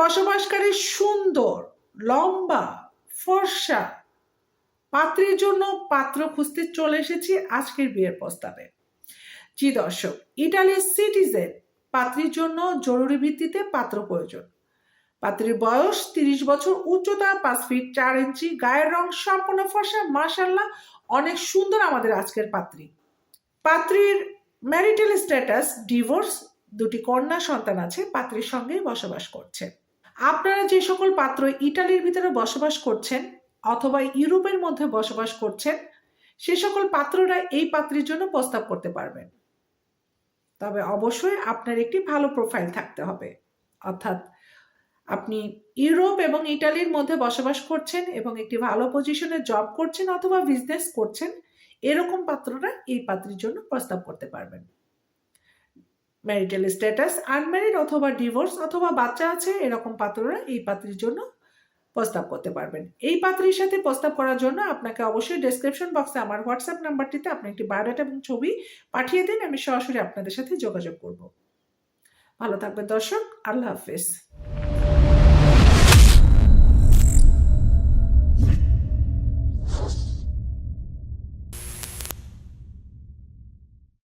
বসবাসকারী সুন্দর, লম্বা, ফর্সা। পাত্রের জন্য পাত্র খুঁজতে চলে এসেছি আজকের বিয়ের প্রস্তাবে। জি দর্শক, ইটালির সিটিজেন পাত্রীর জন্য জরুরি ভিত্তিতে পাত্র প্রয়োজন। পাত্রীর বয়স তিরিশ বছর, উচ্চতা পাঁচ ফিট চার ইঞ্চি, গায়ের রং সম্পূর্ণ ফর্সা মার্শাল্লাহ অনেক সুন্দর আমাদের আজকের পাত্রী। পাত্রীর ম্যারিটাল স্ট্যাটাস ডিভোর্স দুটি কন্যা সন্তান আছে, পাত্রীর সঙ্গেই বসবাস করছেন আপনারা যে সকল পাত্র ইটালির ভিতরে বসবাস করছেন অথবা ইউরোপের মধ্যে বসবাস করছেন, সে সকল পাত্ররা এই পাত্রীর জন্য প্রস্তাব করতে পারবেন। তবে অবশ্যই আপনার একটি ভালো প্রোফাইল থাকতে হবে। অর্থাৎ আপনি ইউরোপ এবং ইটালির মধ্যে বসবাস করছেন এবং একটি ভালো পজিশনে জব করছেন অথবা বিজনেস করছেন, এরকম পাত্ররা এই পাত্রীর জন্য প্রস্তাব করতে পারবেন। ম্যারিটাল স্ট্যাটাস আনম্যারিড অথবা ডিভোর্স অথবা বাচ্চা আছে, এরকম পাত্ররা এই পাত্রীর জন্য প্রস্তাব করতে পারবেন। এই পাত্রীর সাথে প্রস্তাব করার জন্য আপনাকে অবশ্যই ডেসক্রিপশন বক্সে আমার হোয়াটসঅ্যাপ নাম্বারটিতে আপনি একটি বায়োডাটা এবং ছবি পাঠিয়ে দিন, আমি সরাসরি আপনাদের সাথে যোগাযোগ করব। ভালো থাকবেন দর্শক, আল্লাহ হাফেজ।